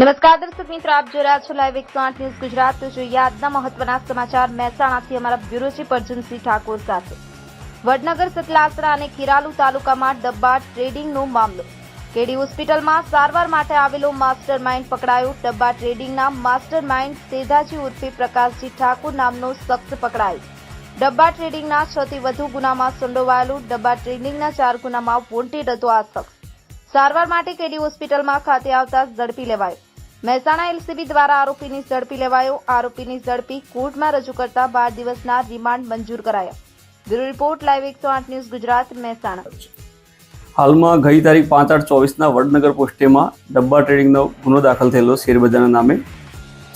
નમસ્કાર, દર્શક મિત્રો, આપ જોઈ રહ્યા છો લાઈવ એકસો આઠ ન્યૂઝ ગુજરાત. તો જોઈએ આજના મહત્વના સમાચાર. મહેસાણાથી અમારા બ્યુરો ચીફ અર્જુનસિંહ ઠાકોર સાથે. વડનગર, સતલાસરા અને કિરાલુ તાલુકામાં ડબ્બા ટ્રેડિંગનો મામલો. કેડી હોસ્પિટલમાં સારવાર માટે આવેલો માસ્ટર માઇન્ડ પકડાયો. ડબ્બા ટ્રેડિંગના માસ્ટર માઇન્ડ સેધાજી ઉર્ફે પ્રકાશજી ઠાકોર નામનો શખ્સ પકડાયો. ડબ્બા ટ્રેડિંગના છ થી વધુ ગુનામાં સંડોવાયેલું ડબ્બા ટ્રેડિંગના ચાર ગુનામાં વોન્ટેડ હતો આ શખ્સ. સારવાર માટે કેડી હોસ્પિટલમાં ખાતે આવતા ઝડપી લેવાયો. મહેસાણા એલસીબી દ્વારા આરોપીની ઝડપી લેવાયો. આરોપીની ઝડપી કોર્ટમાં રજૂ કરતા બાર દિવસના રિમાન્ડ મંજૂર કરાયા. બ્યુરો રિપોર્ટ લાઈવ એકસો આઠ ન્યૂઝ ગુજરાત, મહેસાણા. હાલમાં ગઈ તારીખ પાંચ આઠ ચોવીસના વડનગર પોસ્ટેમાં ડબ્બા ટ્રેડિંગનો ગુનો દાખલ થયેલો શેરબજારના નામે.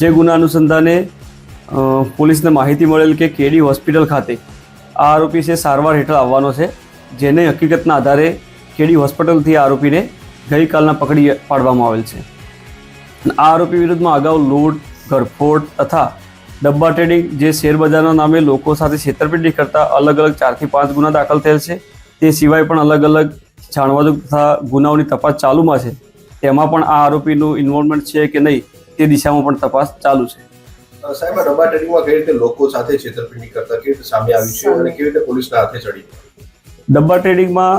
જે ગુના અનુસંધાને પોલીસને માહિતી મળેલ કે કેડી હોસ્પિટલ ખાતે આ આરોપી છે સારવાર હેઠળ આવવાનો છે, જેને હકીકતના આધારે કેડી હોસ્પિટલથી આરોપીને ગઈકાલના પકડી પાડવામાં આવેલ છે. આ આરોપી વિરુદ્ધમાં અગાઉ લૂંટ ઘરફોડ તથા ડબ્બા ટ્રેડિંગ જે શેરબજારના નામે લોકો સાથે છેતરપિંડી કરતા અલગ અલગ ચારથી પાંચ ગુના દાખલ થયેલ છે. તે સિવાય પણ અલગ અલગ જાણવાજો તથા ગુનાઓની તપાસ ચાલુમાં છે. તેમાં પણ આ આરોપીનું ઇન્વોલ્વમેન્ટ છે કે નહીં તે દિશામાં પણ તપાસ ચાલુ છે. સાહેબ ડબ્બા ટ્રેડિંગમાં કઈ રીતે લોકો સાથે છેતરપિંડી કરતા? કેવી રીતે સામે આવ્યું છે અને કેવી રીતે પોલીસના હાથે ચડી? ડબ્બા ટ્રેડિંગમાં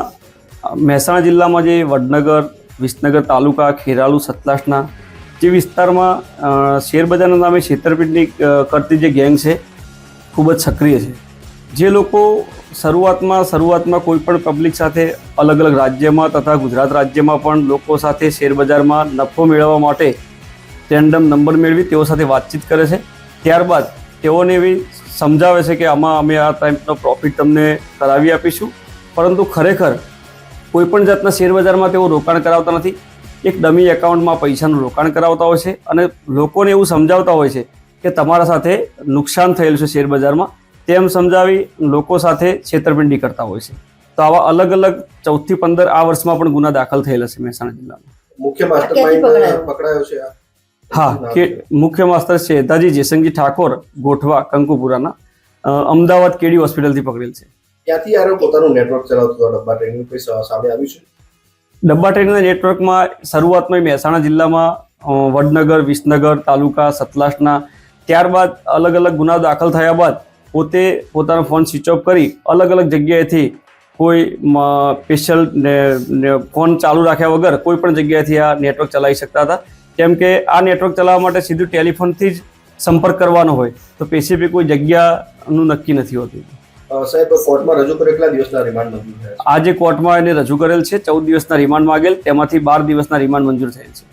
મહેસાણા જિલ્લામાં જે વડનગર વિસનગર તાલુકા ખેરાલુ સતલાસના જે વિસ્તારમાં શેરબજારના નામે છેતરપિંડી કરતી જે ગેંગ છે, ખૂબ જ સક્રિય છે. જે લોકો શરૂઆતમાં શરૂઆતમાં કોઈ પણ પબ્લિક સાથે અલગ અલગ રાજ્યમાં તથા ગુજરાત રાજ્યમાં પણ લોકો સાથે શેરબજારમાં નફો મેળવવા માટે ટેન્ડમ નંબર મેળવી તેઓ સાથે વાતચીત કરે છે. ત્યારબાદ તેઓને એવી સમજાવે છે કે આમાં અમે આ ટાઈપનો પ્રોફિટ તમને કરાવી આપીશું. પરંતુ ખરેખર કોઈપણ જાતના શેરબજારમાં તેઓ રોકાણ કરાવતા નથી. એક ડમી એકાઉન્ટમાં પૈસાનું રોકાણ કરાવતા હોય છે અને લોકોને એવું સમજાવતા હોય છે કે તમારા સાથે નુકસાન થયેલું છે શેરબજારમાં તેમ સમજાવી લોકો સાથે છેતરપિંડી કરતા હોય છે. તો આવા અલગ અલગ ચૌદથી પંદર આ વર્ષમાં પણ ગુના દાખલ થયેલા છે મહેસાણા જિલ્લામાં. મુખ્ય માસ્ટર પકડાયો? પકડાયો છે હા કે મુખ્ય માસ્તર શેતાજી જેસંગી ઠાકોર ગોઠવા કંકુપુરાના અમદાવાદ કેડી હોસ્પિટલથી પકડેલ છે. ક્યાંથી આરો પોતાનું નેટવર્ક ચલાવતો હતો ડબ્બા ટ્રેનિંગ સામે આવ્યું છે? ડબ્બા ટ્રેનના નેટવર્કમાં શરૂઆતમાં મહેસાણા જિલ્લામાં વડનગર, વિસનગર, તાલુકા સતલાસના ત્યારબાદ અલગ અલગ ગુના દાખલ થયા બાદ પોતે પોતાનો ફોન સ્વિચ ઓફ કરી અલગ અલગ જગ્યાએથી કોઈ સ્પેશિયલ ફોન ચાલુ રાખ્યા વગર કોઈ પણ જગ્યાએથી આ નેટવર્ક ચલાવી શકતા હતા. કેમ કે આ નેટવર્ક ચલાવવા માટે સીધું ટેલિફોનથી જ સંપર્ક કરવાનો હોય. તો સ્પેસિફિક કોઈ જગ્યાનું નક્કી નથી હોતું. સાહેબ, કોર્ટમાં રજૂ કરે કેટલા દિવસના રિમાન્ડ મંજૂર આજે કોર્ટમાં એને રજૂ કરેલ છે, ચૌદ દિવસના રિમાન્ડ માગેલ, તેમાંથી બાર દિવસના રિમાન્ડ મંજૂર થયેલ છે.